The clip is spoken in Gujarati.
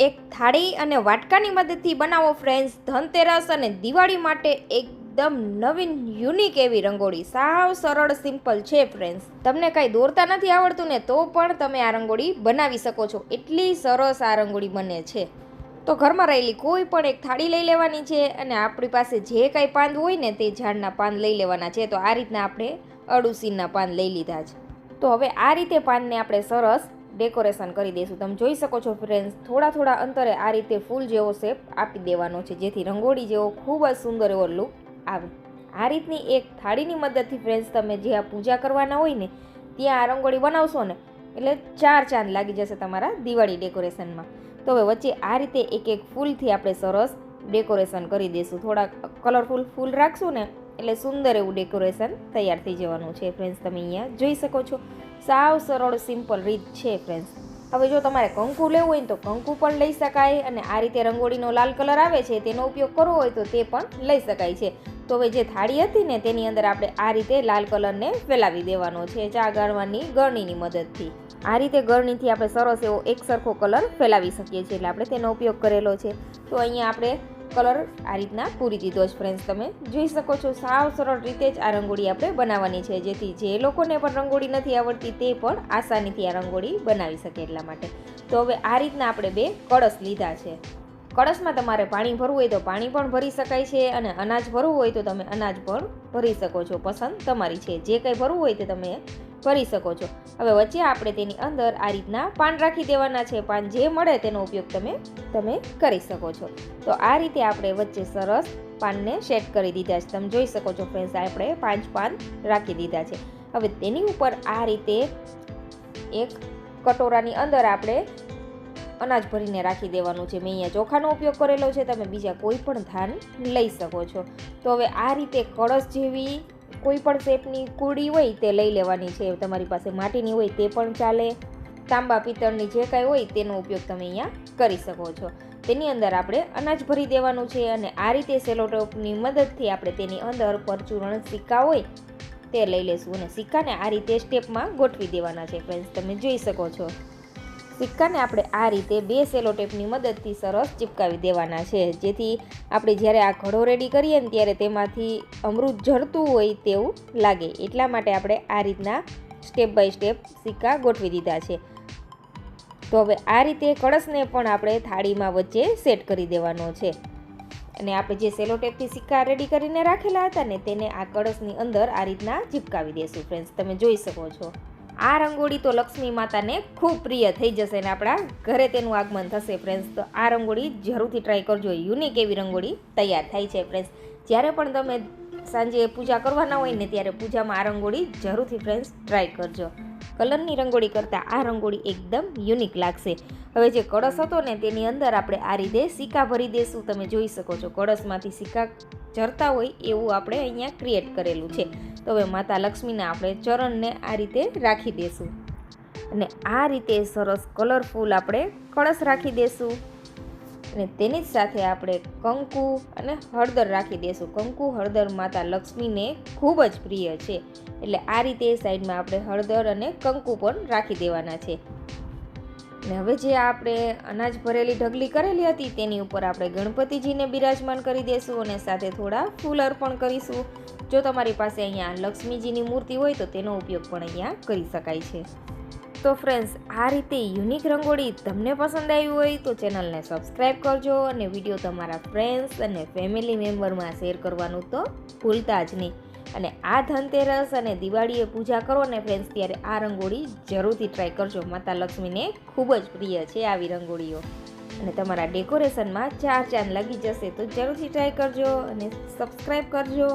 એક થાળી અને વાટકાની મદદથી બનાવો ફ્રેન્ડ્સ ધનતેરસ અને દિવાળી માટે એકદમ નવીન, યુનિક એવી રંગોળી. સાવ સરળ, સિમ્પલ છે ફ્રેન્ડ્સ. તમને કાંઈ દોરતા નથી આવડતું ને તો પણ તમે આ રંગોળી બનાવી શકો છો. એટલી સરસ આ રંગોળી બને છે. તો ઘરમાં રહેલી કોઈ પણ એક થાળી લઈ લેવાની છે અને આપણી પાસે જે કાંઈ પાંદ હોય ને તે ઝાડના પાન લઈ લેવાના છે. તો આ રીતના આપણે અડુસીના પાન લઈ લીધા છે. તો હવે આ રીતે પાનને આપણે સરસ ડેકોરેશન કરી દઈશું. તમે જોઈ શકો છો ફ્રેન્ડ્સ, થોડા થોડા અંતરે આ રીતે ફૂલ જેવો શેપ આપી દેવાનો છે, જેથી રંગોળી જેવો ખૂબ જ સુંદર એવો લુક આવે. આ રીતની એક થાળીની મદદથી ફ્રેન્ડ્સ, તમે જ્યાં પૂજા કરવાના હોય ને, ત્યાં આ રંગોળી બનાવશો ને, એટલે ચાર ચાંદ લાગી જશે તમારા દિવાળી ડેકોરેશનમાં. તો હવે વચ્ચે આ રીતે એક એક ફૂલથી આપણે સરસ ડેકોરેશન કરી દઈશું. થોડા કલરફુલ ફૂલ રાખશું ને, એટલે સુંદર એવું ડેકોરેશન તૈયાર થઈ જવાનું છે ફ્રેન્ડ્સ, તમે અહીંયા જોઈ શકો છો. સાવ સરળ સિમ્પલ રીત છે ફ્રેન્ડ્સ હવે જો તમારે કંકુ લેવું હોય તો કંકુ પણ લઈ શકાય અને આ રીતે રંગોળીનો લાલ કલર આવે છે, તેનો ઉપયોગ કરવો હોય તો તે પણ લઈ શકાય છે. તો હવે જે થાળી હતી ને, તેની અંદર આપણે આ રીતે લાલ કલરને ફેલાવી દેવાનો છે ચા ગાળવાની ગરણીની મદદથી. આ રીતે ગરણીથી આપણે સરસ એવો એક સરખો કલર ફેલાવી શકીએ છીએ, એટલે આપણે તેનો ઉપયોગ કરેલો છે. તો અહીંયા આપણે કલર આ રીતના પૂરી દીધો જ ફ્રેન્ડ્સ તમે જોઈ શકો છો સાવ સરળ રીતે જ આ રંગોળી આપણે બનાવવાની છે. જેથી જે લોકોને પણ રંગોળી નથી આવડતી તે પણ આસાનીથી આ રંગોળી બનાવી શકે એટલા માટે. તો હવે આ રીતના આપણે બે કળશ લીધા છે. કળશમાં તમારે પાણી ભરવું હોય તો પાણી પણ ભરી શકાય છે અને અનાજ ભરવું હોય તો તમે અનાજ પણ ભરી શકો છો. પસંદ તમારી છે. જે કંઈ ભરવું હોય તે તમે ભરી શકો છો. હવે વચ્ચે આપણે તેની અંદર આ રીતના પાન રાખી દેવાના છે. પાન જે મળે તેનો ઉપયોગ તમે તમે કરી શકો છો. તો આ રીતે આપણે વચ્ચે સરસ પાનને સેટ કરી દીધા છે. તમે જોઈ શકો છો ફ્રેન્ડ્સ આપણે પાંચ પાન રાખી દીધા છે. હવે તેની ઉપર આ રીતે એક કટોરાની અંદર આપણે અનાજ ભરીને રાખી દેવાનું છે. મેં અહીંયા ચોખાનો ઉપયોગ કરેલો છે. તમે બીજા કોઈ પણ ધાન લઈ શકો છો. તો હવે આ રીતે કળશ જેવી કોઈ પણ શેપની કુડી હોય તે લઈ લેવાની છે. તમારી પાસે માટીની હોય તે પણ ચાલે. તાંબા, પિત્તળની જે કાંઈ હોય તેનો ઉપયોગ તમે અહીંયા કરી શકો છો. તેની અંદર આપણે અનાજ ભરી દેવાનું છે અને આ રીતે સેલોટોપની મદદથી આપણે તેની અંદર પરચૂરણ સિક્કા હોય તે લઈ લેશું અને સિક્કાને આ રીતે સ્ટેપમાં ગોઠવી દેવાના છે. ફ્રેન્ડ્સ, તમે જોઈ શકો છો. સિક્કાને આપણે આ રીતે બે સેલોટેપની મદદથી સરસ ચિપકાવી દેવાના છે. જેથી આપણે જ્યારે આ ઘડો રેડી કરીએ ને ત્યારે તેમાંથી અમૃત ઝરતું હોય તેવું લાગે. એટલા માટે આપણે આ રીતના સ્ટેપ બાય સ્ટેપ સિક્કા ગોઠવી દીધા છે. તો હવે આ રીતે કળશને પણ આપણે થાળીમાં વચ્ચે સેટ કરી દેવાનો છે. અને આપણે જે સેલોટેપથી સિક્કા રેડી કરીને રાખેલા હતા ને તેને આ કળશની અંદર આ રીતના ચિપકાવી દેશું. ફ્રેન્ડ્સ તમે જોઈ શકો છો. આ રંગોળી તો લક્ષ્મી માતાને ખૂબ પ્રિય થઈ જશે ને આપણા ઘરે તેનું આગમન થશે ફ્રેન્ડ્સ તો આ રંગોળી જરૂરથી ટ્રાય કરજો. યુનિક એવી રંગોળી તૈયાર થાય છે ફ્રેન્ડ્સ જ્યારે પણ તમે સાંજે પૂજા કરવાના હોય ને ત્યારે પૂજામાં આ રંગોળી જરૂરથી ફ્રેન્ડ્સ ટ્રાય કરજો. કલરની રંગોળી કરતાં આ રંગોળી એકદમ યુનિક લાગશે. હવે જે કળશ હતો ને તેની અંદર આપણે આ રીતે સિક્કા ભરી દઈશું તમે જોઈ શકો છો, કળશમાંથી સિક્કા જરતા હોય એવું આપણે અહીંયા ક્રિએટ કરેલું છે. તો હવે માતા લક્ષ્મીના આપણે ચરણને આ રીતે રાખી દઈશું અને આ રીતે સરસ કલરફુલ આપણે કળશ રાખી દઈશું અને તેની જ સાથે આપણે કંકુ અને હળદર રાખી દઈશું કંકુ, હળદર માતા લક્ષ્મીને ખૂબ જ પ્રિય છે. એટલે આ રીતે સાઈડમાં આપણે હળદર અને કંકુ પણ રાખી દેવાના છે. ને હવે જે આપણે અનાજ ભરેલી ઢગલી કરેલી હતી તેની ઉપર આપણે ગણપતિજીને બિરાજમાન કરી દઈશું અને સાથે થોડા ફૂલ અર્પણ કરીશું. જો તમારી પાસે અહીંયા લક્ષ્મીજીની મૂર્તિ હોય તો તેનો ઉપયોગ પણ અહીંયા કરી શકાય છે. તો ફ્રેન્ડ્સ, આ રીતે યુનિક રંગોળી તમને પસંદ આવી હોય તો ચેનલને સબસ્ક્રાઈબ કરજો અને વીડિયો તમારા ફ્રેન્ડ્સ અને ફેમિલી મેમ્બરમાં શેર કરવાનું તો ભૂલતા જ નહીં. અને આ ધનતેરસ અને દિવાળીએ પૂજા કરો ને ફ્રેન્ડ્સ, ત્યારે આ રંગોળી જરૂરથી ટ્રાય કરજો. માતા લક્ષ્મીને ખૂબ જ પ્રિય છે આવી રંગોળીઓ. અને તમારા ડેકોરેશનમાં ચાર ચાંદ લાગી જશે તો જરૂરથી ટ્રાય કરજો અને સબસ્ક્રાઈબ કરજો.